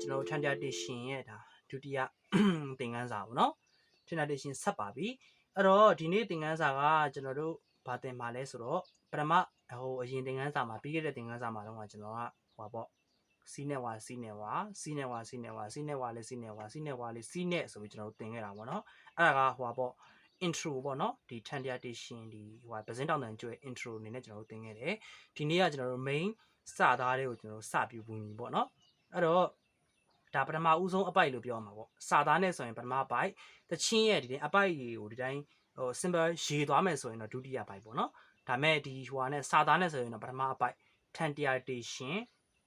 ဒီနေ့တော့ကျွန်တော်တို့ translation ရဲ့ဒါဒုတိယသင်ခန်းစာပေါ့နော် translation ဆက်ပါပြီအဲ့တော့ဒီနေ့သင်ခန်းစာကကျွန်တော်တို့ဘာသင်မှာလဲဆိုတော့ပထမဟိုအရင်သင်ခန်းစာမှာပြီးခဲ့တဲ့သင်ခန်းစာမှာတော့ကကျွန်တော်ကဟိုပါပေါ့စီးနဲ့ဝါစီးနဲ့ဝါစီးနဲ့ဝါစီးနဲ့ဝါစီးနဲ့ဝါလေးစီးနဲ့ဝါစီးနဲ့ဝါလေးစီးနဲ့ဆိုပြီးကျွန်တော်တို့သင်ခဲ့တာပေါ့နော်အဲ့ဒါကဟိုပါပေါ့ intro ပေါ့နော်ဒီ translation ဒီဟိုပဇင်းတောင်တန်ကျွဲ intro အနေနဲ့ကျွန်တော်တို့သင်ခဲ့တယ်ဒီနေ့ကကျွန်တော်တို့ main စသားတွေကိုကျွန်တော်တို့စပြပူညီပေါ့နော်အဲ့တော့ ဒါပထမဦးဆုံးအပိုက်လို့ပြောမှာပေါ့စာသားနဲ့ဆိုရင်ပထမအပိုက်တချင်းရဲ့ဒီတိုင်းအပိုက်တွေကိုဒီတိုင်းဟို simple ရေသွားမယ်ဆိုရင်တော့ဒုတိယပိုက်ပေါ့နော်ဒါမဲ့ဒီဟိုဟာနဲ့စာသားနဲ့ဆိုရင်တော့ပထမအပိုက် translation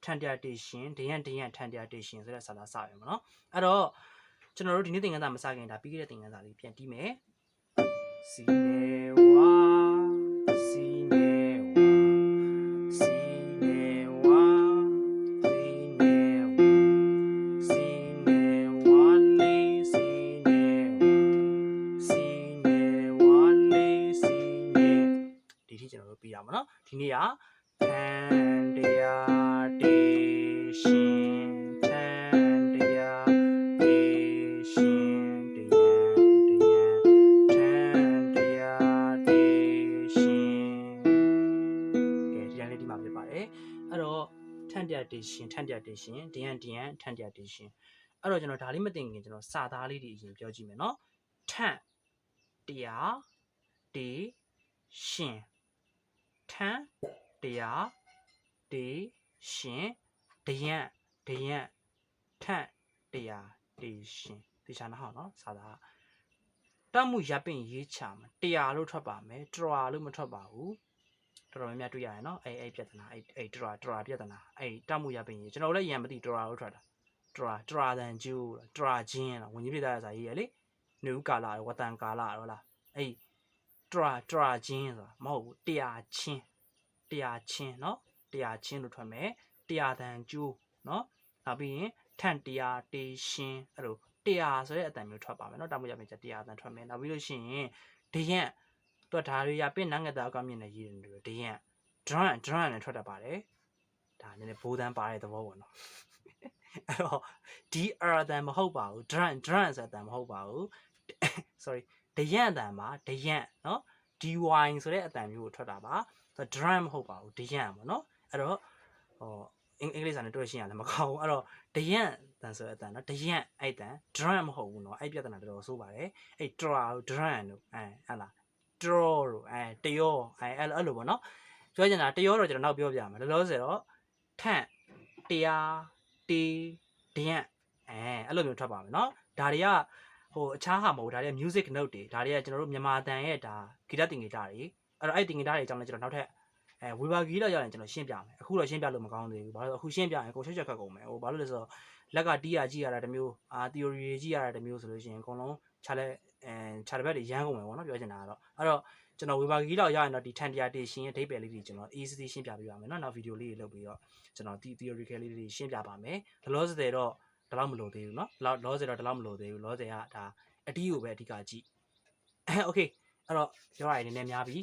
translation ဒရန်ဒရန် translation ဆိုတဲ့စာသားစရမှာနော်အဲ့တော့ကျွန်တော်တို့ဒီနေ့သင်ခန်းစာမစခင်ဒါပြီးခဲ့တဲ့သင်ခန်းစာလေးပြန်တီးမယ်စီနေဝါ နော်ဒီနေ့က tan တရားတေရှင်တန်တရားတေရှင်တရားတရားတန်တရားတေရှင်ကဲဒီတိုင်းလေးဒီမှာဖြစ်ပါတယ်အဲ့တော့ထန်တရားတေရှင်ထန်တရားတေရှင်ဒယန်ဒယန်ထန်တရားတေရှင်အဲ့တော့ကျွန်တော်ဒါလေးမသိခင်ကျွန်တော်စာသားလေးတွေအရင်ပြောကြည့်မယ်နော်ထန်တရားတေရှင် ထန်တရားတေရှင်ဒယံဒယံထန့်တရားတေရှင်တေချာနာဟောနော်စာသားတတ်မှုရပ်ပင်ရေးချမှာတရားလို့ထွက်ပါမယ်တရာလို့မထွက်ပါဘူးတော်တော်များများတွေ့ရတယ်နော်အဲ့အဲ့ပြဿနာအဲ့အဲ့တရာတရာပြဿနာအဲ့တတ်မှုရပ်ပင်ရေးကျွန်တော်လည်းရံမသိတရာလို့ထွက်တာတရာတရာတန်ကျိုးတရာချင်းလားဝင်ကြီးပြတဲ့စာရေးရလေနုကာလာဝတန်ကာလာဟုတ်လားအဲ့ တရာတရာချင်းဆိုတာမဟုတ်ဘူးတရားချင်းတရားချင်းเนาะတရားချင်းလို့ထွက်မယ်တရားတန်ကျိုးเนาะနောက်ပြီးရင်ထန့်တရားတေရှင်အဲ့လိုတရားဆိုတဲ့အတန်မျိုးထွက်ပါမယ်เนาะတာမို့ရမယ်တရားတန်ထွက်မယ်နောက်ပြီးလို့ရှိရင်ဒယန့်တွက်ဓာရီရပင့်နငတာအကောင်းမြင်နေရည်တယ်ဒယန့် drum drum နဲ့ထွက်တတ်ပါတယ်ဒါနည်းနည်းဘိုးတန်းပါတဲ့သဘောပေါ့နော်အဲ့တော့ dr တန်မဟုတ်ပါဘူး drum drum ဆိုတဲ့အတန်မဟုတ်ပါဘူး sorry ဒယန့်အတန်ပါဒယန့်နော် dy ဆိုတဲ့အတန်မျိုးကိုထွက်တာပါဆိုတော့ drum မဟုတ်ပါဘူးဒယန့်ပေါ့နော်အဲ့တော့ဟောအင်္ဂလိပ်စာနဲ့တွဲရှင်းရလဲမကောင်းဘူးအဲ့တော့ဒယန့်တန်ဆိုတဲ့အတန်နော်ဒယန့်အဲ့တန် drum မဟုတ်ဘူးနော်အဲ့ပြဿနာတော်တော်ဆိုးပါတယ်အဲ့ draw drum လို့အဲဟဲ့လား draw လို့အဲတယောအဲအဲ့လိုပေါ့နော်ပြောချင်တာတယောတော့ကျွန်တော်နောက်ပြောပြမယ်လောလောဆယ်တော့ထန့်တရားတေးဒယန့်အဲအဲ့လိုမျိုးထွက်ပါမယ်နော်ဒါတွေက ဟိုအခြားဟာမဟုတ်ဒါတွေက music note တွေဒါတွေကကျွန်တော်တို့မြန်မာတန်ရဲ့ဒါဂီတတင်ဂီတတွေအဲ့တော့အဲ့တင်ဂီတတွေအကြောင်းလည်းကျွန်တော်နောက်ထပ်အဲဝေဘာဂီတော့ရောက်ရင်ကျွန်တော်ရှင်းပြမယ်အခုတော့ရှင်းပြလို့မကောင်းသေးဘူးဘာလို့အခုရှင်းပြရင်ကိုချက်ချက်ခက်ကုန်မယ်ဟိုဘာလို့လဲဆိုတော့လက်ကတီးရကြည့်ရတာတစ်မျိုးအာ theory တွေကြည့်ရတာတစ်မျိုးဆိုလို့ရှိရင်အကုန်လုံးခြားလက်အဲခြားတစ်ဘက်တွေရမ်းကုန်မယ်ပေါ့နော်ပြောချင်တာကတော့အဲ့တော့ကျွန်တော်ဝေဘာဂီတော့ရောက်ရင်တော့ဒီ translation ရဲ့အဓိပ္ပာယ်လေးတွေကျွန်တော် easy ရှင်းပြပေးပါမယ်နော်နောက်ဗီဒီယိုလေးတွေလုပ်ပြီးတော့ကျွန်တော်ဒီ theory လေးတွေရှင်းပြပါမယ်ဒလောစတဲ့တော့ ဒါတော့မလို့သေးဘူးเนาะလောလောဆယ်တော့ဒါတော့မလို့သေးဘူးလောဆယ်ကဒါအတီးကိုပဲအဓိကကြည့်โอเคအဲ့တော့ပြောရရင်နည်းနည်းများပြီ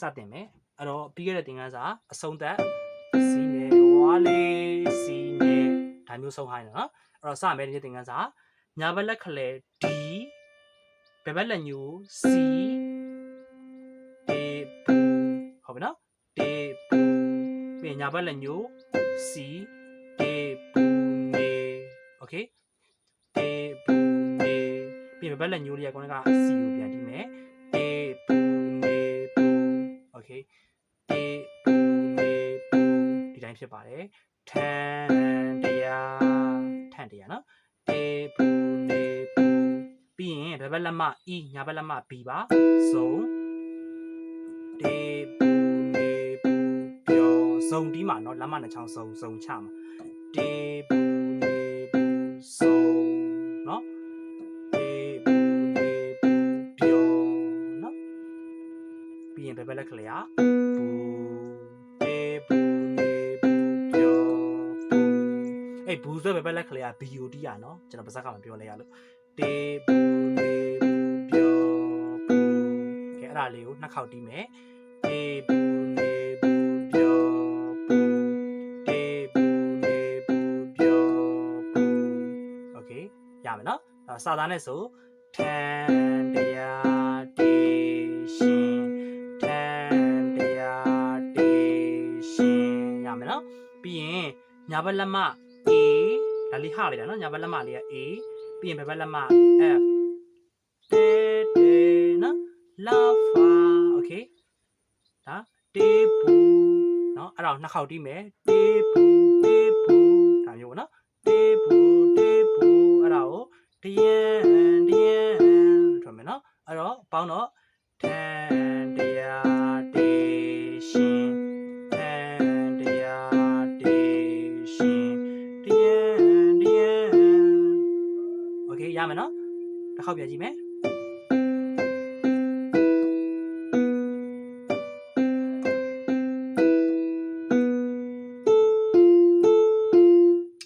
စတင်မယ်အဲ့တော့ပြီးခဲ့တဲ့သင်ခန်းစာအဆုံးသက်စီနေဝါလေးစီနေဒါမျိုးဆုံးဟိုင်းနော်အဲ့တော့စမယ်ဒီနေ့သင်ခန်းစာညာဘက်လက်ခလဲ D ဘယ်ဘက်လက်ညို C ဒေပူဟုတ်ပြီနော်ဒေပူပြီးရင်ညာဘက်လက်ညို C ဒေပူနေ โอเคဒေပူနေပြီးရင်ဘယ်ဘက်လက်ညိုလေးကကောင်းက C ကိုပြန်တီးမယ်ဒေပူနေပူโอเคဒေပူနေပူဒီတိုင်းဖြစ်ပါတယ်ထန်တရားထန်တရားနော်ဒေပူနေပူပြီးရင်ဘယ်ဘက်လက်မ E ညာဘက်လက်မ B ပါစုံဒေပူနေပူပြောစုံဒီမှာเนาะလက်မနှစ်ချောင်းစုံစုံချမှာဒေပူနေပူ လက်ကလေးอ่ะပူဒေပူနေပူပြောပူအဲ့ဘူးဆိုဘယ်ဘက်လက်ကလေးอ่ะ BOD อ่ะเนาะကျွန်တော်ပါစကားမပြောလဲရလို့ဒေပူနေပူပြောပူကဲအဲ့ဒါလေးကိုနှစ်ခေါက်တီးမယ်ဒေပူနေပူပြောပူဒေပူနေပူပြောပူ စာသားနဲ့ဆိုထန် ညာဘက်လက်မ A ဒါလေးဟာလိုက်တာနော်ညာဘက်လက်မလေးက A ပြီးရင်ဘယ်ဘက်လက်မ F တေတေနော် love โอเคဒါတေဘူးเนาะအဲ့ဒါကိုနှစ်ခေါက်တီးမယ်တေဘူးတေဘူးဒါမျိုးပေါ့နော်တေဘူးတေဘူးအဲ့ဒါကိုတယန်တယန်လို့ထွက်မယ်နော်အဲ့တော့ပေါင်းတော့ ခေါက်ပြန်ကြည့်မယ်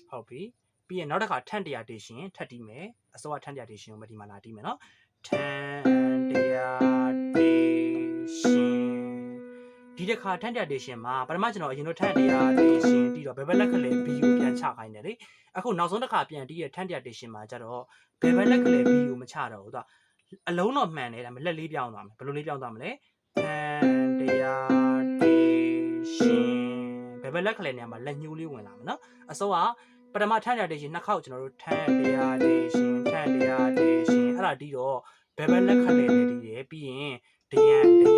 ဟုတ်ပြီပြီးရင်နောက်တစ်ခါထန်တရားတေရှင်ထပ်တီးမယ်အစောကထန်တရားတေရှင်ကိုမဒီမှာလာတီးမယ်နော်ထန်တရားတေရှင် ဒီတစ်ခါထန်တရားတေရှင်မှာပထမကျွန်တော်အရင်တို့ထန်တရားတေရှင်တီးတော့ဘယ်ဘက်လက်ကလေး B ကိုပြန်ချခိုင်းတယ်လေအခုနောက်ဆုံးတစ်ခါပြန်တီးရထန်တရားတေရှင်မှာကျတော့ဘယ်ဘက်လက်ကလေး B ကိုမချတော့ဘူးသူကအလုံးတော့မှန်တယ်ဒါပေမဲ့လက်လေးပြောင်းသွားမယ်ဘယ်လိုလေးပြောင်းသွားမလဲထန်တရားတေရှင်ဘယ်ဘက်လက်ကလေးနေရာမှာလက်ညှိုးလေးဝင်လာမယ်နော်အစောကပထမထန်တရားတေရှင်နှစ်ခေါက်ကျွန်တော်တို့ထန်တရားတေရှင်ထန်တရားတေရှင်အဲ့ဒါတီးတော့ဘယ်ဘက်လက်ခလဲနဲ့တီးတယ်ပြီးရင်ဒယန်ဒယန်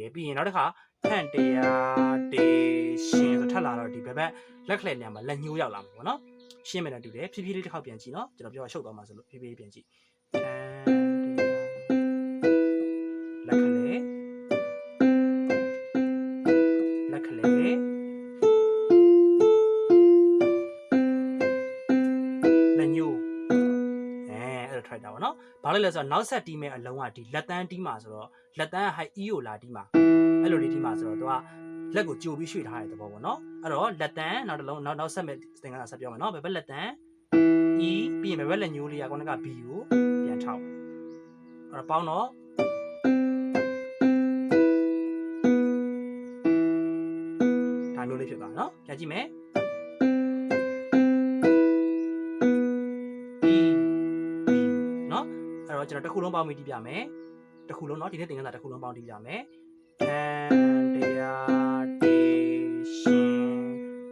တီးတယ်ပြီးရင်နောက်တစ်ခါထန်တရားတေရှင်ဆိုထပ်လာတော့ဒီဘက်ဘက်လက်ခလဲနေရာမှာလက်ညှိုးရောက်လာမှာပေါ့နော်ရှင်းမယ်နဲ့တူတယ်ဖြည်းဖြည်းလေးတစ်ခေါက်ပြန်ကြည့်နော်ကျွန်တော်ပြောရှုပ်သွားမှာဆိုလို့ဖြည်းဖြည်းပြန်ကြည့် ဘာလို့လဲဆိုတော့နောက်ဆက်တီးမဲ့အလုံးကဒီလက်တန်းတီးမှာဆိုတော့လက်တန်းက high E ကိုလာတီးမှာအဲ့လိုလေးတီးမှာဆိုတော့သူကလက်ကိုကြိုပြီးရွှေ့ထားတဲ့သဘောပေါ့နော်အဲ့တော့လက်တန်းနောက်တစ်လုံးနောက်နောက်ဆက်မဲ့သင်္ကန်းဆက်ပြောမယ်နော်ဘယ်ဘက်လက်တန်း E ပြီးရင်ဘယ်ဘက်လက်ညိုးလေးကခုနက B ကိုပြန်ထောက်အဲ့တော့ပေါင်းတော့ဒါမျိုးလေးဖြစ်သွားနော်ပြန်ကြည့်မယ် ကျွန်တော်တစ်ခုလုံးပေါင်းပြီးတီးပြမယ်တစ်ခုလုံးเนาะဒီနေ့သင်ခန်းစာတစ်ခုလုံးပေါင်းတီးပြမယ်တန်တရားတေရှင်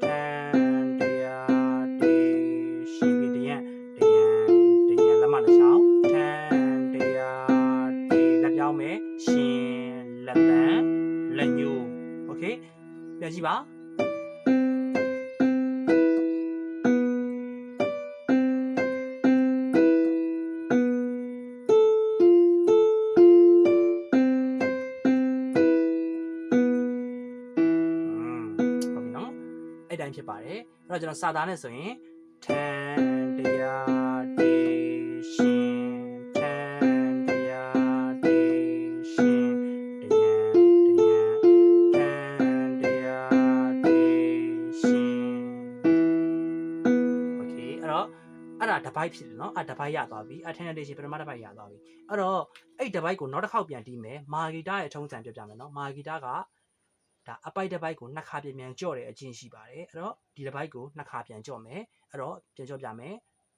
တန်တရားတေရှင်ပြီးတရံတရံတရံလက်မတစ်ချောင်းတန်တရားတေလက်ပြောင်းမယ်ရှင်လက်တန်လက်ညိုးโอเคပြန်ကြည့်ပါ တယ်အဲ့တော့ကျွန်တော်စာသားနဲ့ဆိုရင်ထန်တရားတေရှင်ထန်တရားတေရှင်တယံတယံထန်တရားတေရှင်โอเคအဲ့တော့အဲ့ဒါတစ်ပိုက်ဖြစ်တယ်နော်အဲ့တစ်ပိုက်ရသွားပြီအထန်တေရှင်ပထမတစ်ပိုက်ရသွားပြီအဲ့တော့အဲ့တစ်ပိုက်ကိုနောက်တစ်ခေါက်ပြန်တီးမယ်မာဂီတာရဲ့ထုံးစံပြပြမယ်နော်မာဂီတာက ဒါအပိုက်တစ်ပိုက်ကိုနှစ်ခါပြန်ပြန်ကြော့တဲ့အချင်းရှိပါတယ်အဲ့တော့ဒီတစ်ပိုက်ကိုနှစ်ခါပြန်ကြော့မယ်အဲ့တော့ပြန်ကြော့ပြမယ်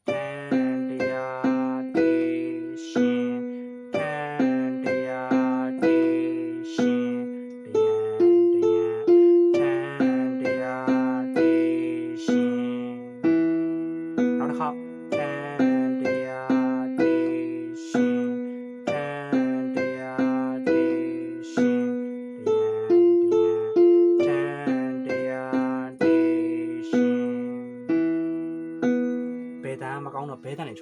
တန်တရား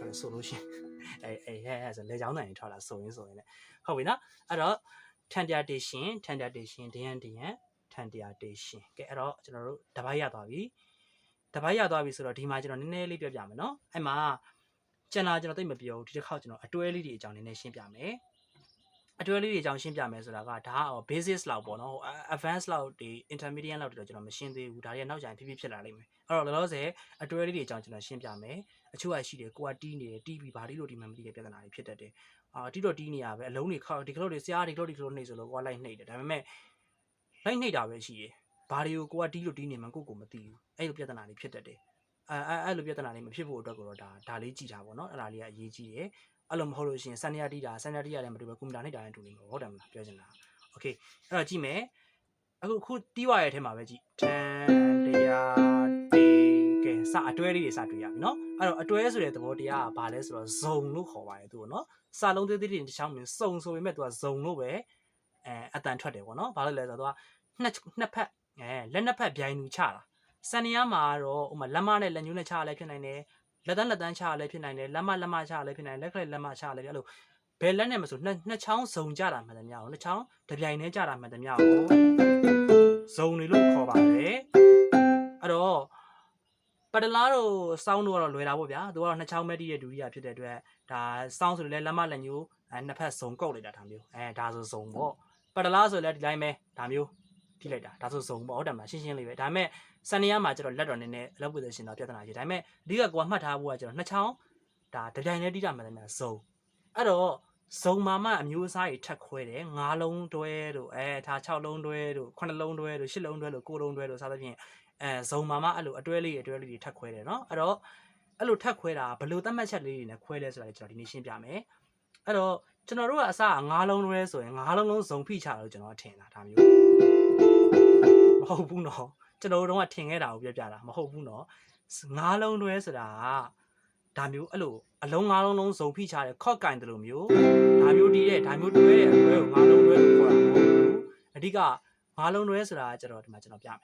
ဘဲတန်နေထွက်လဲဆိုလို့ရှင်အဲအဲဟဲ့ဟဲ့ဆိုလေချောင်းတန်နေထွက်လာဆိုရင်ဆိုရင်လည်းဟုတ်ပြီနော်အဲ့တော့ထန်တရားတေရှင်ထန်တရားတေရှင်ဒယန်ဒယန်ထန်တရားတေရှင်ကဲအဲ့တော့ကျွန်တော်တို့တပိုင်းရသွားပြီတပိုင်းရသွားပြီဆိုတော့ဒီမှာကျွန်တော်နည်းနည်းလေးပြောပြမယ်နော်အဲ့မှာကျန်လာကျွန်တော်သိပ်မပြောဘူးဒီတစ်ခေါက်ကျွန်တော်အတွဲလေးတွေအကြောင်းနည်းနည်းရှင်းပြမယ် အတွဲလေးတွေအကြောင်းရှင်းပြမယ်ဆိုတာကဒါက basis လောက်ပေါ့နော်ဟို advanced လောက်ဒီ intermediate လောက်တွေတော့ကျွန်တော်မရှင်းသေးဘူးဒါတွေကနောက်ကျရင်ဖြည်းဖြည်းဖြစ်လာလိမ့်မယ်အဲ့တော့လောလောဆယ်အတွဲလေးတွေအကြောင်းကျွန်တော်ရှင်းပြမယ်အချို့ကရှိတယ်ကိုကတီးနေတယ်တီးပြီးဘာလို့လို့ဒီမှမသိတဲ့ပြဿနာတွေဖြစ်တတ်တယ်အာတီးတော့တီးနေရပဲအလုံးတွေခောက်ဒီကလို့တွေဆရာဒီကလို့ဒီကလို့နေဆိုလို့ကိုကလိုက်နှိပ်တယ်ဒါပေမဲ့လိုက်နှိပ်တာပဲရှိတယ်ဘာတွေကိုကိုကတီးလို့တီးနေမှကိုကိုမသိဘူးအဲ့လိုပြဿနာတွေဖြစ်တတ်တယ်အဲအဲအဲ့လိုပြဿနာလေးမဖြစ်ဖို့အတွက်ကိုတော့ဒါဒါလေးကြည့်တာပေါ့နော်အဲ့ဒါလေးကအရေးကြီးတယ် အဲ့လိုမဟုတ်လို့ရှိရင်စန်နီယာတီတာစန်နီယာတီတာလည်းမတူပဲကွန်ပျူတာနှိပ်တာလည်းတူနေမှာဟုတ်တယ်မလားပြောချင်တာโอเคအဲ့တော့ကြည့်မယ်အခုခုတီးဝါရဲ့အထဲမှာပဲကြည့်တန်တရားတေကဲစအတွဲလေးတွေစတွေ့ရပြီเนาะအဲ့တော့အတွဲဆိုတဲ့သဘောတရားကဘာလဲဆိုတော့ဇုံလို့ခေါ်ပါတယ်သူကเนาะစာလုံးသေးသေးတွေတစ်ချောင်းမျိုးစုံဆိုပေမဲ့သူကဇုံလို့ပဲအဲအတန်ထွက်တယ်ပေါ့เนาะဘာလို့လဲဆိုတော့သူကနှစ်နှစ်ဖက်အဲလက်နှစ်ဖက်ပြိုင်လူချတာစန်နီယာမှာတော့ဥမာလက်မနဲ့လက်ညှိုးနဲ့ချရလဲဖြစ်နိုင်တယ် လက်တန်းလက်တန်းချရလဲဖြစ်နိုင်တယ်လက်မလက်မချရလဲဖြစ်နိုင်တယ်လက်ခလက်လက်မချရလဲဖြစ်အဲ့လိုဘယ်လက်နဲ့မဆိုနှစ်နှစ်ချောင်းဇုံကြတာမှန်တယ်များကိုနှစ်ချောင်းတစ်ပြိုင်နဲ့ကြတာမှန်တယ်များကိုဇုံတွေလို့ခေါ်ပါတယ်အဲ့တော့ပတလားတို့စောင်းတို့ကတော့လွယ်တာပေါ့ဗျာသူကတော့နှစ်ချောင်းပဲတည်တဲ့ဒုတိယဖြစ်တဲ့အတွက်ဒါစောင်းဆိုလည်းလက်မလက်ညှိုးအဲနှစ်ဖက်ဇုံကုတ်လိုက်တာဒါမျိုးအဲဒါဆိုဇုံပေါ့ပတလားဆိုလည်းဒီတိုင်းပဲဒါမျိုးထိလိုက်တာဒါဆိုဇုံပေါ့ဟုတ်တယ်မလားရှင်းရှင်းလေးပဲဒါပေမဲ့ စန်နီယာမှာကျတော့လက်တော်နည်းနည်းအလုပ်ပွေရှင်တော့ပြဿနာရှိဒါပေမဲ့အဓိကကိုကမှတ်ထားဖို့ကကျတော့နှစ်ချောင်းဒါတစ်ပြိုင်နဲ့တိတာမှလည်းများဇုံအဲ့တော့ဇုံမာမအမျိုးအစားကြီးထက်ခွဲတယ်၅လုံးတွဲတို့အဲထား6လုံးတွဲတို့9လုံးတွဲတို့10လုံးတွဲတို့9လုံးတွဲတို့စသဖြင့်အဲဇုံမာမအဲ့လိုအတွဲလေးအတွဲလေးတွေထက်ခွဲတယ်နော်အဲ့တော့အဲ့လိုထက်ခွဲတာဘယ်လိုသတ်မှတ်ချက်လေးတွေနဲ့ခွဲလဲဆိုတာလည်းကျွန်တော်ဒီနေ့ရှင်းပြမယ်အဲ့တော့ကျွန်တော်တို့ကအစ၅လုံးတွဲဆိုရင်၅လုံးလုံးဇုံဖိချတာလို့ကျွန်တော်ထင်တာဒါမျိုးမဟုတ်ဘူးနော် ကျွန်တော်တို့ကထင်ခဲ့တာကိုပြောပြတာမဟုတ်ဘူးနော်၅လုံးတွဲဆိုတာကဒါမျိုးအဲ့လိုအလုံး၅လုံးလုံးဇုံဖိချတယ်ခော့ကင်တယ်လို့မျိုးဒါမျိုးတီးတဲ့ဒါမျိုးတွဲတဲ့တွဲကို၅လုံးတွဲလို့ခေါ်တာမဟုတ်ဘူးအဓိက၅လုံးတွဲဆိုတာကကျွန်တော်ဒီမှာကျွန်တော်ပြမယ်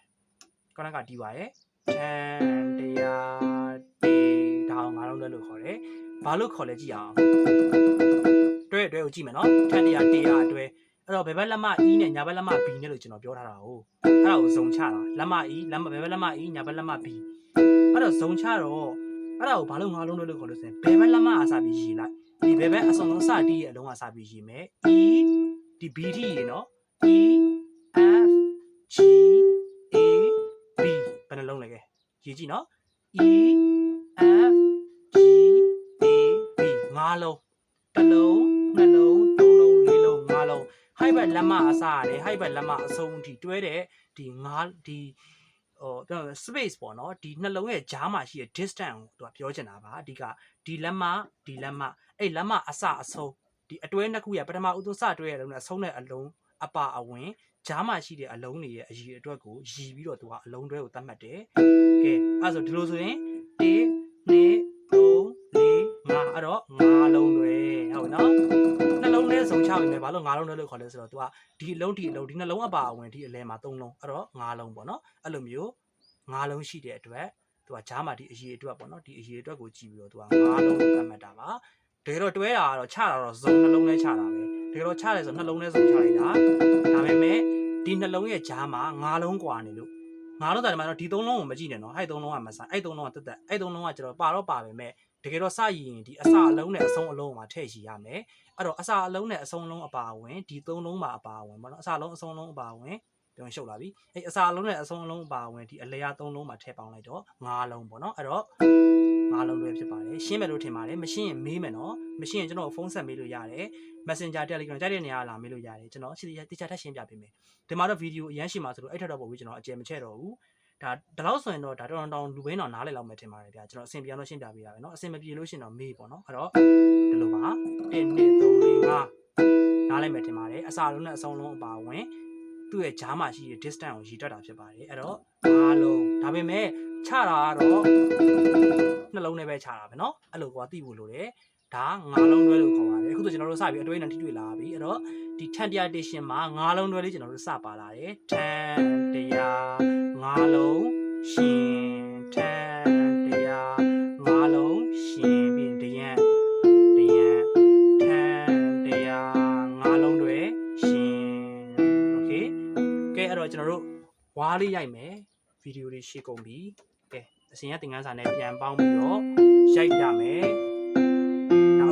ခေါင်းကတီးပါရဲ့တန်တရားတေဒါအောင်၅လုံးတွဲလို့ခေါ်တယ်ဘာလို့ခေါ်လဲကြည့်အောင်တွဲတွဲကိုကြည့်မယ်နော်တန်တရားတရားအတွဲ အဲ့တော့ဘယ်ဘက်လက်မ E နဲ့ညာဘက်လက်မ B နဲ့လို့ကျွန်တော်ပြောထားတာဟုတ်အဲ့ဒါကိုဇုံချတာလက်မ E လက်မဘယ်ဘက်လက်မ E ညာဘက်လက်မ B အဲ့တော့ဇုံချတော့အဲ့ဒါကိုဘာလို့ငါလုံးတွဲလို့ခေါ်လို့ဆိုရင်ဘယ်ဘက်လက်မအစားပြီးရေးလိုက်ဒီဘယ်ဘက်အစုံလုံးစတီးရဲ့အလုံးအစားပြီးရေးမယ် E ဒီ B ထိရေနော် E F G A B ဘယ်နှလုံးလဲကဲရေးကြည့်နော် E F G A B ငါလုံးတစ်လုံးနှစ်လုံးသုံးလုံးလေးလုံးငါလုံး ဟိုက်ဘက်လက်မအစားရတယ်ဟိုက်ဘက်လက်မအဆုံးအထိတွဲတဲ့ဒီငါဒီဟိုပြောရမယ် space ပေါ့နော်ဒီနှလုံးရဲ့ကြားမှာရှိတဲ့ distance ကိုသူကပြောချင်တာပါအဓိကဒီလက်မဒီလက်မအဲ့လက်မအစအဆုံးဒီအတွဲနှစ်ခုရပထမဦးဆုံးစတွဲရတဲ့လုံးနဲ့အဆုံးတဲ့အလုံးအပါအဝင်ကြားမှာရှိတဲ့အလုံးတွေရဲ့အရည်အတွက်ကိုရည်ပြီးတော့သူကအလုံးတွဲကိုသတ်မှတ်တယ်ကဲအဲ့ဆိုဒီလိုဆိုရင်1 2 3 4 5အဲ့တော့5လုံးတွဲဟုတ်နော်နှလုံး ထားပေမဲ့ဘာလို့ငါးလုံးလဲလို့ခေါ်လဲဆိုတော့ तू ကဒီအလုံးဒီအလုံးဒီနှလုံးအပါအဝင်ဒီအလဲမှာ၃လုံးအဲ့တော့ငါးလုံးပေါ့နော်အဲ့လိုမျိုးငါးလုံးရှိတဲ့အတွက်သူကဂျားမှာဒီအရေးအတွက်ပေါ့နော်ဒီအရေးအတွက်ကိုကြည့်ပြီးတော့သူကငါးလုံးကိုသတ်မှတ်တာပါတကယ်တော့တွဲတာကတော့ချတာတော့ဇုံနှလုံးနဲ့ချတာပဲတကယ်တော့ချရဲဆိုနှလုံးနဲ့ဇုံချလိုက်တာဒါပေမဲ့ဒီနှလုံးရဲ့ဂျားမှာငါးလုံးกว่าနေလို့ငါးလုံးတာဒီမှာတော့ဒီ၃လုံးကိုမကြည့်နဲ့နော်အဲ့၃လုံးကမဆိုင်အဲ့၃လုံးကတက်တက်အဲ့၃လုံးကကျတော့ပါတော့ပါပဲမဲ့ တကယ်တော့စရည်ရင်ဒီအစအလုံးနဲ့အဆုံးအလုံးကိုမှထည့်ရှိရမယ်အဲ့တော့အစာအလုံးနဲ့အဆုံးလုံးအပါအဝင်ဒီသုံးလုံးပါအပါအဝင်ပေါ့နော်အစာလုံးအဆုံးလုံးအပါအဝင်ပြောရင်ရှုပ်လာပြီအဲ့အစာအလုံးနဲ့အဆုံးအလုံးအပါအဝင်ဒီအလဲရသုံးလုံးမှာထည့်ပေါင်းလိုက်တော့ငါးလုံးပေါ့နော်အဲ့တော့ငါးလုံးတွေဖြစ်ပါတယ်ရှင်းမယ်လို့ထင်ပါတယ်မရှင်းရင်မေးမယ်နော်မရှင်းရင်ကျွန်တော်ဖုန်းဆက်မေးလို့ရတယ် Messenger Telegram ကြားတဲ့နေရာလာမေးလို့ရတယ်ကျွန်တော်စီတီချာထက်ရှင်းပြပေးမယ်ဒီမှာတော့ဗီဒီယိုအရန်ရှင်းပါဆိုလို့အဲ့ထက်တော့ပို့ပြီးကျွန်တော်အကျယ်မချဲ့တော့ဘူး ဒါဒါတော့ဆိုရင်တော့ဒါတော်တော်တောင်လူဘင်းတော်နားလည်လောက်မယ်ထင်ပါတယ်ဗျာကျွန်တော်အဆင်ပြေအောင်လို့ရှင်းပြပေးရမယ်နော်အဆင်မပြေလို့ရှင်းတော့မေးပေါ့နော်အဲ့တော့ဒီလိုပါ1 2 3 4 5နားလည်မယ်ထင်ပါတယ်အစာလုံးနဲ့အဆုံးလုံးအပါဝင်သူ့ရဲ့ဂျားမှာရှိတဲ့ distance ကိုရည်တွက်တာဖြစ်ပါတယ်အဲ့တော့အားလုံးဒါပေမဲ့ချတာကတော့နှလုံးနဲ့ပဲချတာပဲเนาะအဲ့လိုကွာသိဖို့လိုတယ် ဒါငါလုံးတွဲလို့ခေါ်ပါတယ်အခုဆိုကျွန်တော်တို့စပြီးအတွင်းနဲ့ထိတွေ့လာပြီအဲ့တော့ဒီ tan dilatation မှာငါလုံးတွဲလေးကျွန်တော်တို့စပါလာတယ် tan တရားငါလုံးရှင် tan တရားငါလုံးရှင်ပြီးတရံတရံ tan တရားငါလုံးတွဲရှင် okay ကဲအဲ့တော့ကျွန်တော်တို့ဝါးလေးရိုက်မယ်ဗီဒီယိုတွေရှေ့ကုန်ပြီကဲအစင်ရသင်ခန်းစာနဲ့ပြန်ပေါင်းပြီးတော့ရိုက်ကြမယ်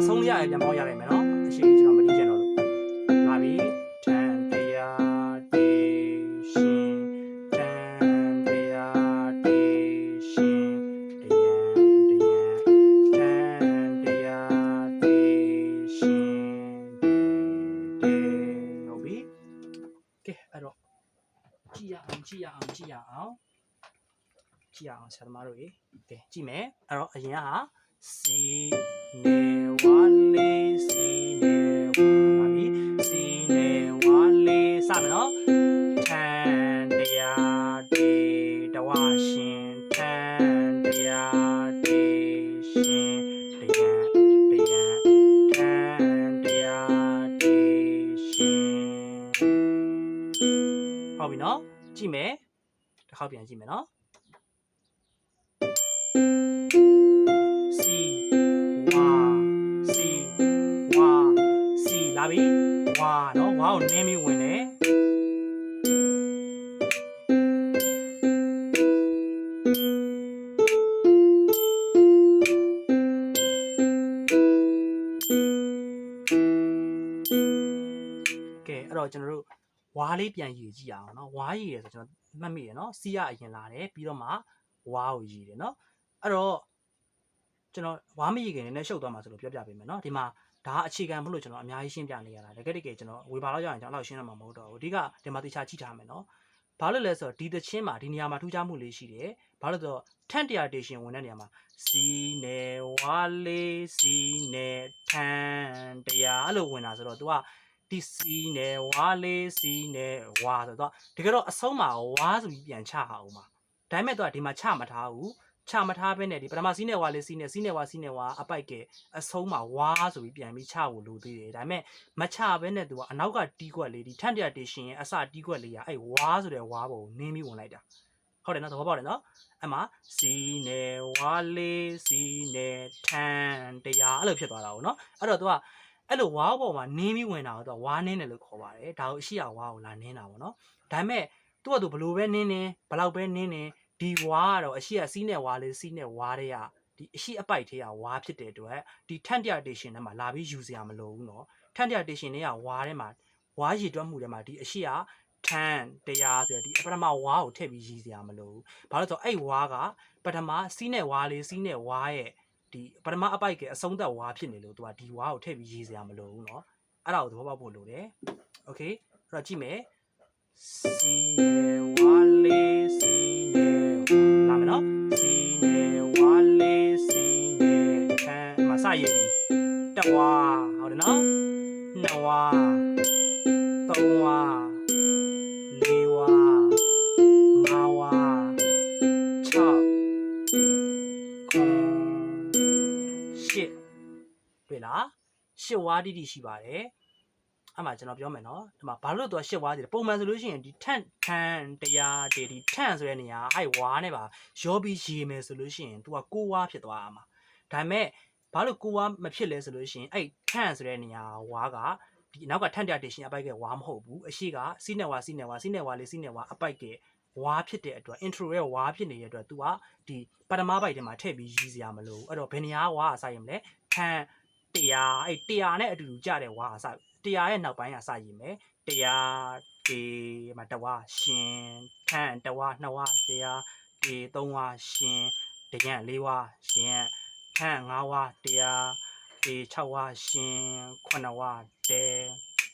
ဒါအဆုံးရရပြန်ပေါင်းရနိုင်မယ်နော်အရှိကျွန်တော်မတီးချင်တော့လို့လာပြီတန်တရားတေရှင်တန်တရားတေရှင်တယံတယံတန်တရားတေရှင်တေဟုတ်ပြီကဲအဲ့တော့ကြည့်ရအောင်ကြည့်ရအောင်ကြည့်ရအောင်ကြကြည့်ရအောင်ဆရာသမားတို့ရေကဲကြည့်မယ်အဲ့တော့အရင်ကဟာ စီနေဝါလေးစီနေဝါပါပြီစီနေဝါလေးစမယ်နော်ထန်တရားတေတဝရှင်ထန်တရားတေရှင်တရားတရားထန်တရားတေရှင်ဟုတ်ပြီနော်ကြည့်မယ်တစ်ခေါက်ပြန်ကြည့်မယ်နော် စီဝါစီဝါစီလာပြီဝါနော်ဝါကိုနင်းပြီးဝင်တယ်ကဲအဲ့တော့ကျွန်တော်တို့ဝါလေးပြန်ယူကြည့်အောင်နော်ဝါရည်ရယ်ဆိုကျွန်တော်မှတ်မိတယ်နော်စီရအရင်လာတယ်ပြီးတော့မှဝါကိုရည်တယ်နော်အဲ့တော့ ကျွန်တော်ဝါမရည်ခင်နဲ့ရှုပ်သွားမှာဆိုလို့ပြောပြပေးမယ်နော်ဒီမှာဒါအခြေခံမလို့ကျွန်တော်အများကြီးရှင်းပြနေရတာတကယ်တကယ်ကျွန်တော်ဝေပါတော့ကြရင်ကျွန်တော်အဲ့လောက်ရှင်းရမှာမဟုတ်တော့ဘူးအဓိကဒီမှာတေချာကြည့်ထားမယ်နော်ဘာလို့လဲဆိုတော့ဒီသချင်းမှာဒီနေရာမှာထူးခြားမှုလေးရှိတယ်ဘာလို့လဲဆိုတော့ထန့်တရားတေရှင်ဝင်တဲ့နေရာမှာစီနေဝါလေးစီနေထန့်တရားအဲ့လိုဝင်တာဆိုတော့ तू ကဒီစီနဲ့ဝါလေးစီနဲ့ဝါဆိုတော့တကယ်တော့အဆုံးမှာဝါဆိုပြီးပြန်ချအောင်ပါဒါပေမဲ့တော့ဒီမှာချမထားဘူး ချမထားဘဲနဲ့ဒီပထမစီးနဲ့ဝါလေးစီနဲ့စီးနဲ့ဝါစီးနဲ့ဝါအပိုက်ကဲအဆုံးမှာဝါဆိုပြီးပြန်ပြီးချဖို့လိုသေးတယ်ဒါပေမဲ့မချဘဲနဲ့သူကအနောက်ကတီးကွက်လေးဒီထန့်တရတေရှင်ရဲ့အစတီးကွက်လေးကအဲ့ဝါဆိုတဲ့ဝါပုံကိုနင်းပြီးဝင်လိုက်တာဟုတ်တယ်နော်သဘောပေါက်တယ်နော်အမှစီနဲ့ဝါလေးစီနဲ့ထန့်တရားအဲ့လိုဖြစ်သွားတာပေါ့နော်အဲ့တော့သူကအဲ့လိုဝါးပေါ်မှာနင်းပြီးဝင်တာတော့ဝါးနင်းတယ်လို့ခေါ်ပါတယ်ဒါကိုအရှိရဝါးကိုလာနင်းတာပေါ့နော်ဒါပေမဲ့သူ့ကသူဘလို့ပဲနင်းနေဘလောက်ပဲနင်းနေ ဒီဝါးကတော့အရှိရစီးနဲ့ဝါးလေးစီးနဲ့ဝါးတွေကဒီအရှိအပိုက်သေးကဝါးဖြစ်တဲ့အတွက်ဒီထန့်တရတေရှင်ထဲမှာလာပြီးယူစရာမလိုဘူးနော်ထန့်တရတေရှင်တွေကဝါးထဲမှာဝါးရည်တွက်မှုထဲမှာဒီအရှိရထန့်တရားဆိုတော့ဒီပထမဝါးကိုထည့်ပြီးရည်စရာမလိုဘူးဘာလို့လဲဆိုတော့အဲ့ဝါးကပထမစီးနဲ့ဝါးလေးစီးနဲ့ဝါးရဲ့ ဒီပထမအပိုက်ကအဆုံးသက်ဝါဖြစ်နေလို့သူကဒီဝါကိုထည့်ပြီးရေးစရာမလိုဘူးเนาะအဲ့ဒါကိုသဘောပေါက်ဖို့လိုတယ်โอเคအဲ့တော့ကြည့်မယ် စီနေဝါလေးစီနေလာမယ်နော်စီနေဝါလေးစီနေခန်းမစရည်ပြီတဝါဟုတ်တယ်နော်နှစ်ဝါသုံးဝါလေးဝါငါးဝါခြောက်ခုရှစ်တွေ့လားရှစ်ဝါတိတိရှိပါတယ် အဲ့မှာကျွန်တော်ပြောမယ်နော်ဒီမှာဘာလို့တော့ရှစ်ဝါးစီလဲပုံမှန်ဆိုလို့ရှိရင်ဒီထန့်ထန့်တရားတေဒီထန့်ဆိုတဲ့နေရာအဲ့ဝါးနဲ့ပါရောပြီးရေမယ်ဆိုလို့ရှိရင် तू ကကိုးဝါးဖြစ်သွားမှာဒါပေမဲ့ဘာလို့ကိုးဝါးမဖြစ်လဲဆိုလို့ရှိရင်အဲ့ထန့်ဆိုတဲ့နေရာဝါးကဒီနောက်ကထန့်တရားတေရှင်အပိုက်ကဝါးမဟုတ်ဘူးအရှိကစီးနေဝါစီးနေဝါစီးနေဝါလေးစီးနေဝါအပိုက်ကဝါးဖြစ်တဲ့အတွက် intro ရဲ့ဝါးဖြစ်နေတဲ့အတွက် तू ကဒီပထမပိုက်ထဲမှာထည့်ပြီးရည်စရာမလိုဘူးအဲ့တော့ဘယ်နေရာကဝါးအစားရမလဲထန်တရားအဲ့တရားနဲ့အတူတူကြတဲ့ဝါအစ တရားရဲ့နောက်ပိုင်းကစရည်မယ်တရားဒီမှာတဝါရှင်ထန်တဝါနှစ်ဝါတရားဒီသုံးဝါရှင်တရံလေးဝါရှင်ထန်ငါးဝါတရားဒီ6ဝါရှင်9ဝါတဲ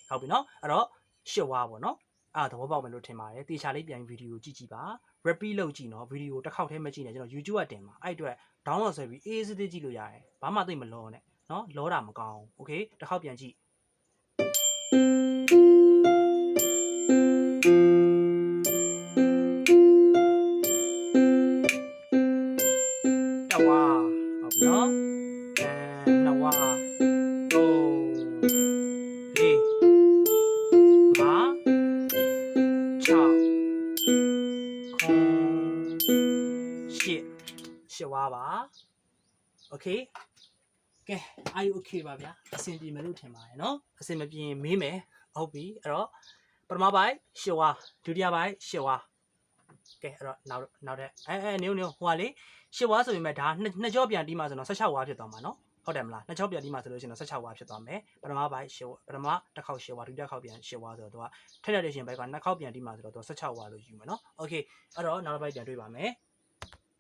ဟုတ်ပြီနော်အဲ့တော့10ဝါပေါ့နော်အဲ့ဒါသဘောပေါက်မယ်လို့ထင်ပါတယ်တေချာလေးပြန်ဗီဒီယိုကြည့်ကြည့်ပါ repeat လုပ်ကြည့်နော်ဗီဒီယိုတစ်ခေါက်တည်းမကြည့်နဲ့ကျွန်တော် YouTube ကတင်ပါအဲ့အတွက် download ဆွဲပြီးအေးအေးဆေးဆေးကြည့်လို့ရတယ်ဘာမှသိပ်မလောနဲ့နော်လောတာမကောင်းဘူးโอเคတစ်ခေါက်ပြန်ကြည့် တဝါဟုတ်ပြီနော်အဲနှစ်ဝါသုံးလေးငါး၆ခုရှစ်ရှစ်ဝါပါโอเค ကဲအာယူโอเคပါဗျာအဆင်ပြေမယ်လို့ထင်ပါတယ်เนาะအဆင်မပြေရင်မေးမယ်ဟုတ်ပြီအဲ့တော့ပထမပိုင်းရှစ်ဝါဒုတိယပိုင်းရှစ်ဝါကဲအဲ့တော့နောက်နောက်တဲ့အဲအဲနေနေဟိုကလေရှစ်ဝါဆိုရင်မဲ့ဒါနှစ်နှစ်ကြောပြန်တီးမှဆိုတော့16ဝါဖြစ်သွားမှာเนาะဟုတ်တယ်မလားနှစ်ကြောပြန်တီးမှဆိုလို့ရှိရင်တော့16ဝါဖြစ်သွားမယ်ပထမပိုင်းရှစ်ဝါပထမတစ်ခေါက်ရှစ်ဝါဒုတိယခေါက်ပြန်ရှစ်ဝါဆိုတော့သူကထက်တဲ့ရှင်ဘိုက်ကနှစ်ခေါက်ပြန်တီးမှဆိုတော့သူ16ဝါလို့ယူမယ်เนาะโอเคအဲ့တော့နောက်တစ်ပိုင်းပြန်တွေ့ပါမယ်